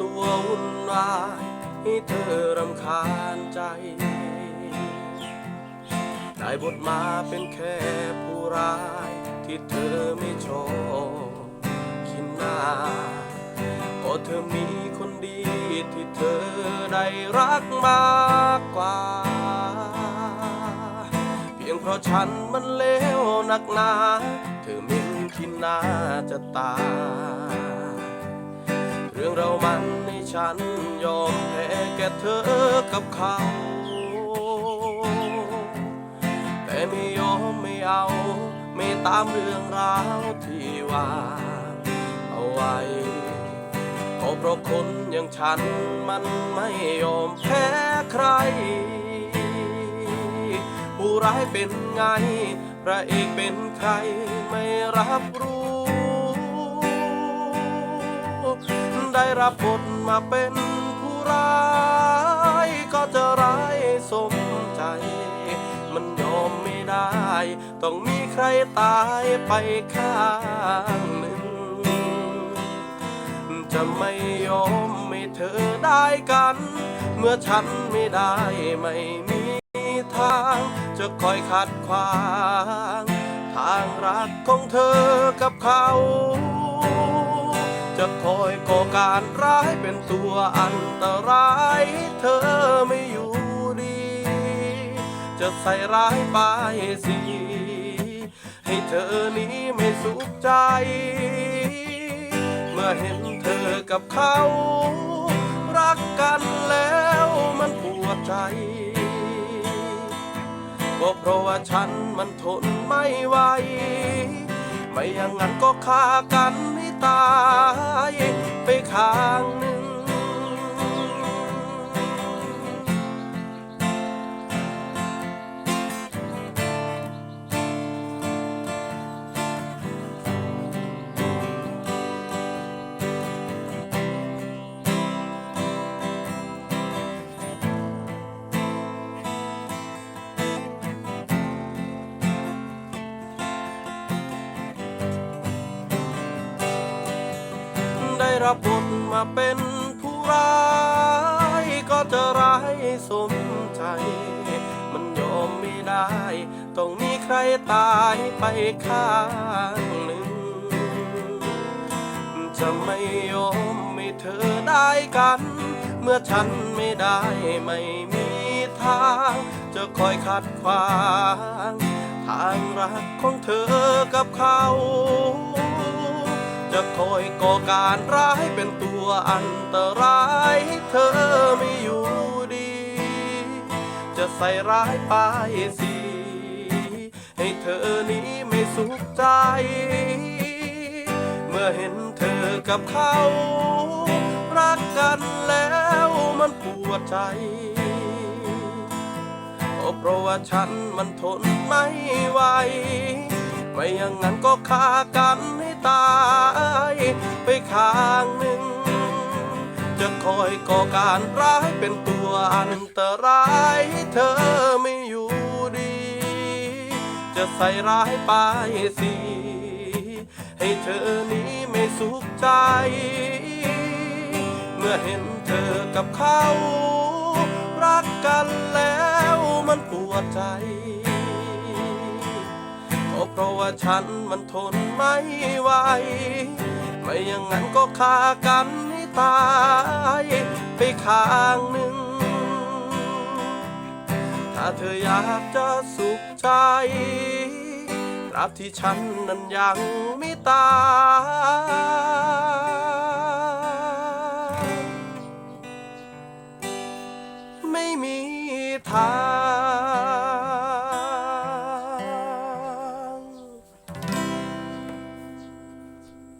ตัววุ่นวายให้เธอรำคาญใจ ได้บทมาเป็นแค่ผู้ร้าย ที่เธอไม่ชอบคิดหน้าก็เธอมีคนดีที่เธอได้รักมากกว่า เพียงเพราะฉันมันเลวหนักหนา เธอมิ่นคิดหน้าจะตาย ฉันยอมแพ้แก่เธอกับเขา แต่ไม่ยอมไม่เอา ไม่ตามเรื่องราวที่วางเอาไว้ก็เพราะคนอย่างฉันมันไม่ยอมแพ้ใคร ผู้ร้ายเป็นไง พระเอกเป็นใครไม่รับรู้ ได้รับบทมาเป็นผู้ร้าย ก็จะร้ายสมใจ มันยอมไม่ได้ ต้องมีใครตายไปข้างหนึ่ง จะไม่ยอมไม่เธอได้กัน เมื่อฉันไม่ได้ไม่มีทางจะคอยขัดขวาง ทางรักของเธอกับเขา จะคอยก่อการร้ายเป็นตัวอันตราย เธอไม่อยู่ดี จะใส่ร้ายป้ายสี ให้เธอนี้ไม่สุขใจ เมื่อเห็นเธอกับเขา รักกันแล้วมันปวดใจก็เพราะว่าฉันมันทนไม่ไหว ไม่อย่างนั้นก็ฆ่ากันให้ตาย ไปข้างหนึ่ง รับบทมาเป็นผู้ร้าย ก็จะร้ายสมใจ มันยอมไม่ได้ ต้องมีใครตายไปข้างหนึ่ง จะไม่ยอมไม่เธอได้กัน เมื่อฉันไม่ได้ไม่มีทาง จะคอยขัดขวาง ทางรักของเธอกับเขา จะคอยก่อการร้ายเป็นตัวอันตรายให้เธอไม่อยู่ดี จะใส่ร้ายป้ายสี ให้เธอนี้ไม่สุขใจ เมื่อเห็นเธอกับเขา รักกันแล้วมันปวดใจเพราะว่าฉันมันทนไม่ไหว ไม่อย่างนั้นก็ฆ่ากันให้ตาย ไปข้างหนึ่ง จะคอยก่อการร้ายเป็นตัวอันตรายให้เธอไม่อยู่ดี จะใส่ร้ายไปสีให้เธอนี้ไม่สุขใจ เมื่อเห็นเธอกับเขารักกันแล้วมันปวดใจก็เพราะว่าฉันมันทนไม่ไหว ไม่อย่างนั้นก็ฆ่ากันให้ตายไปข้างหนึ่ง ถ้าเธออยากจะสุขใจตราบที่ฉันนั้นยังไม่ตายไม่มีทาง